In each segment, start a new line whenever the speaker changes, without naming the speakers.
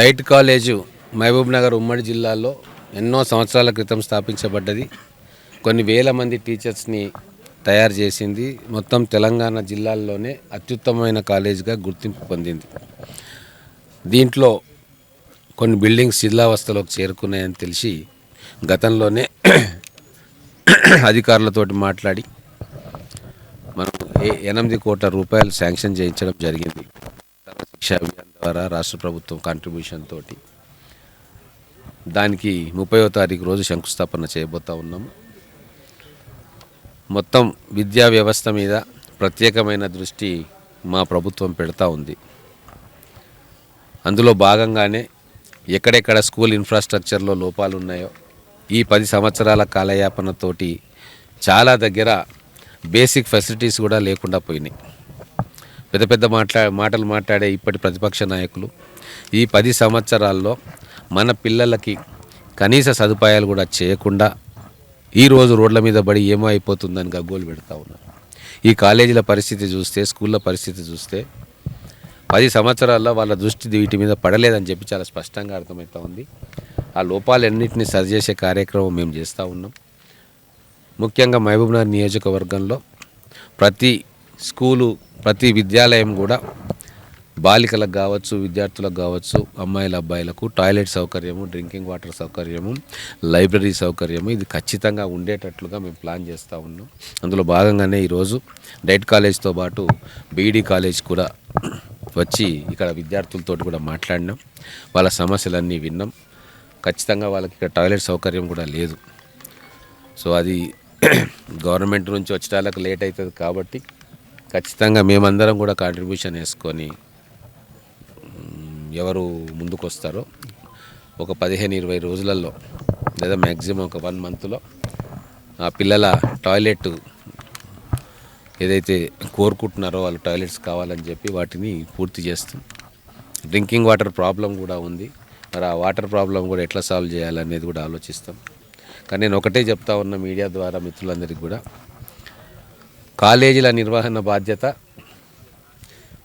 Diet college Mahabub Nagar ఉమ్మడి జిల్లాలో ఎన్నో సంవత్సరాల క్రితం స్థాపించబడ్డది. కొన్ని వేల మంది టీచర్స్ని తయారు చేసింది. మొత్తం తెలంగాణ జిల్లాల్లోనే అత్యుత్తమమైన కాలేజీగా గుర్తింపు పొందింది. దీంట్లో కొన్ని బిల్డింగ్స్ శిథిలావస్థలోకి చేరుకున్నాయని తెలిసి గతంలోనే అధికారులతోటి మాట్లాడి మనం ఏ ఎనిమిది కోట్ల రూపాయలు శాంక్షన్ చేయించడం జరిగింది. సర్వశిక్ష అభియాన్ ద్వారా రాష్ట్ర ప్రభుత్వం కాంట్రిబ్యూషన్ తోటి. దానికి ముప్పైవ తారీఖు రోజు శంకుస్థాపన చేయబోతా ఉన్నాము. మొత్తం విద్యా వ్యవస్థ మీద ప్రత్యేకమైన దృష్టి మా ప్రభుత్వం పెడతా ఉంది. అందులో భాగంగానే ఎక్కడెక్కడ స్కూల్ ఇన్ఫ్రాస్ట్రక్చర్లో లోపాలు ఉన్నాయో ఈ పది సంవత్సరాల కాలయాపనతోటి చాలా దగ్గర బేసిక్ ఫెసిలిటీస్ కూడా లేకుండా పోయినాయి. పెద్ద పెద్ద మాట్లా మాటలు మాట్లాడే ఇప్పటి ప్రతిపక్ష నాయకులు. ఈ పది సంవత్సరాల్లో మన పిల్లలకి కనీస సదుపాయాలు కూడా చేయకుండా ఈరోజు రోడ్ల మీద పడి ఏమో అయిపోతుందని గగ్గోలు పెడతా ఉన్నారు. ఈ కాలేజీల పరిస్థితి చూస్తే స్కూళ్ళ పరిస్థితి చూస్తే పది సంవత్సరాల్లో వాళ్ళ దృష్టి వీటి మీద పడలేదని చెప్పి చాలా స్పష్టంగా అర్థమవుతా ఉంది. ఆ లోపాలన్నింటినీ సరిచేసే కార్యక్రమం మేము చేస్తూ ఉన్నాం. ముఖ్యంగా మహబూబ్నగర్ నియోజకవర్గంలో ప్రతి స్కూలు ప్రతి విద్యాలయం కూడా బాలికలకు కావచ్చు విద్యార్థులకు కావచ్చు అమ్మాయిల అబ్బాయిలకు టాయిలెట్ సౌకర్యము డ్రింకింగ్ వాటర్ సౌకర్యము లైబ్రరీ సౌకర్యము ఇది ఖచ్చితంగా ఉండేటట్లుగా మేము ప్లాన్ చేస్తూ ఉన్నాం. అందులో భాగంగానే ఈరోజు డైట్ కాలేజ్తో పాటు బీఈడి కాలేజ్ కూడా వచ్చి ఇక్కడ విద్యార్థులతో కూడా మాట్లాడినాం. వాళ్ళ సమస్యలన్నీ విన్నాం. ఖచ్చితంగా వాళ్ళకి ఇక్కడ టాయిలెట్ సౌకర్యం కూడా లేదు. సో అది గవర్నమెంట్ నుంచి వచ్చేటాలకు లేట్ అవుతుంది కాబట్టి ఖచ్చితంగా మేమందరం కూడా కాంట్రిబ్యూషన్ వేసుకొని ఎవరు ముందుకు వస్తారో ఒక పదిహేను ఇరవై రోజులలో లేదా మ్యాక్సిమం ఒక వన్ మంత్లో ఆ పిల్లల టాయిలెట్ ఏదైతే కోరుకుంటున్నారో వాళ్ళు టాయిలెట్స్ కావాలని చెప్పి వాటిని పూర్తి చేస్తాం. డ్రింకింగ్ వాటర్ ప్రాబ్లం కూడా ఉంది. మరి ఆ వాటర్ ప్రాబ్లం కూడా ఎట్లా సాల్వ్ చేయాలనేది కూడా ఆలోచిస్తాం. కానీ నేను ఒకటే చెప్తా ఉన్న మీడియా ద్వారా మిత్రులందరికీ కూడా కాలేజీల నిర్వహణ బాధ్యత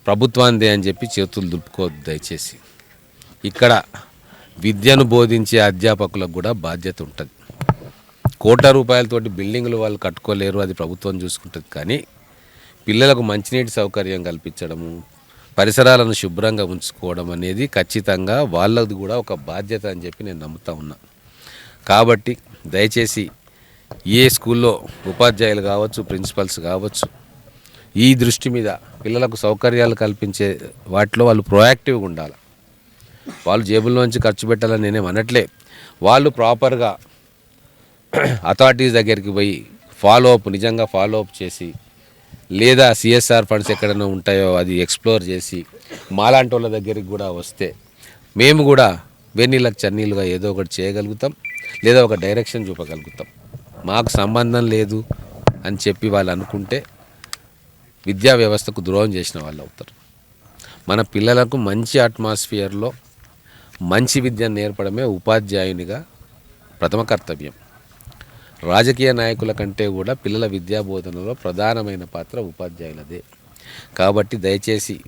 ప్రభుత్వాందే అని చెప్పి చేతులు దులుపుకోవద్దు దయచేసి. ఇక్కడ విద్యను బోధించే అధ్యాపకులకు కూడా బాధ్యత ఉంటుంది. కోట్ల రూపాయలతోటి బిల్డింగులు వాళ్ళు కట్టుకోలేరు అది ప్రభుత్వం చూసుకుంటుంది. కానీ పిల్లలకు మంచినీటి సౌకర్యం కల్పించడము పరిసరాలను శుభ్రంగా ఉంచుకోవడం అనేది ఖచ్చితంగా వాళ్ళది కూడా ఒక బాధ్యత అని చెప్పి నేను నమ్ముతా ఉన్నా. కాబట్టి దయచేసి ఏ స్కూల్లో ఉపాధ్యాయులు కావచ్చు ప్రిన్సిపల్స్ కావచ్చు ఈ దృష్టి మీద పిల్లలకు సౌకర్యాలు కల్పించే వాటిలో వాళ్ళు ప్రొయాక్టివ్గా ఉండాలి. వాళ్ళు జేబుల్లోంచి ఖర్చు పెట్టాలని నేనేం అనట్లే. వాళ్ళు ప్రాపర్గా అథారిటీస్ దగ్గరికి పోయి ఫాలో అప్ నిజంగా ఫాలో అప్ చేసి లేదా సిఎస్ఆర్ ఫండ్స్ ఎక్కడైనా ఉంటాయో అది ఎక్స్ప్లోర్ చేసి మాలాంటి వాళ్ళ దగ్గరికి కూడా వస్తే మేము కూడా వెన్నీళ్ళకి చన్నీళ్ళుగా ఏదో ఒకటి చేయగలుగుతాం లేదా ఒక డైరెక్షన్ చూపగలుగుతాం. మాకు సంబంధం లేదు అని చెప్పి వాళ్ళు అనుకుంటే విద్యా వ్యవస్థకు ద్రోహం చేసిన వాళ్ళు అవుతారు. మన పిల్లలకు మంచి అట్మాస్ఫియర్లో మంచి విద్యను నేర్పడమే ఉపాధ్యాయునిగా ప్రథమ కర్తవ్యం. రాజకీయ నాయకుల కంటే కూడా పిల్లల విద్యా బోధనలో ప్రధానమైన పాత్ర ఉపాధ్యాయులదే. కాబట్టి దయచేసి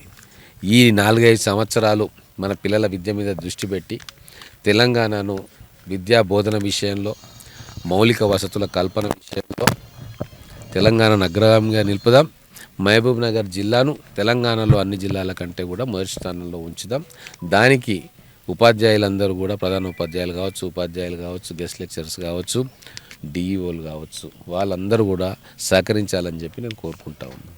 ఈ నాలుగైదు సంవత్సరాలు మన పిల్లల విద్య మీద దృష్టి పెట్టి తెలంగాణను విద్యా బోధన విషయంలో మౌలిక వసతుల కల్పన విషయంలో తెలంగాణను అగ్రగామిగా నిలుపుదాం. మహబూబ్ నగర్ జిల్లాను తెలంగాణలో అన్ని జిల్లాల కంటే కూడా మొదటి స్థానంలో ఉంచుదాం. దానికి ఉపాధ్యాయులందరూ కూడా ప్రధాన ఉపాధ్యాయులు కావచ్చు ఉపాధ్యాయులు కావచ్చు గెస్ట్ లెక్చరర్స్ కావచ్చు డిఈఓలు కావచ్చు వాళ్ళందరూ కూడా సహకరించాలని చెప్పి నేను కోరుకుంటా ఉన్నాను.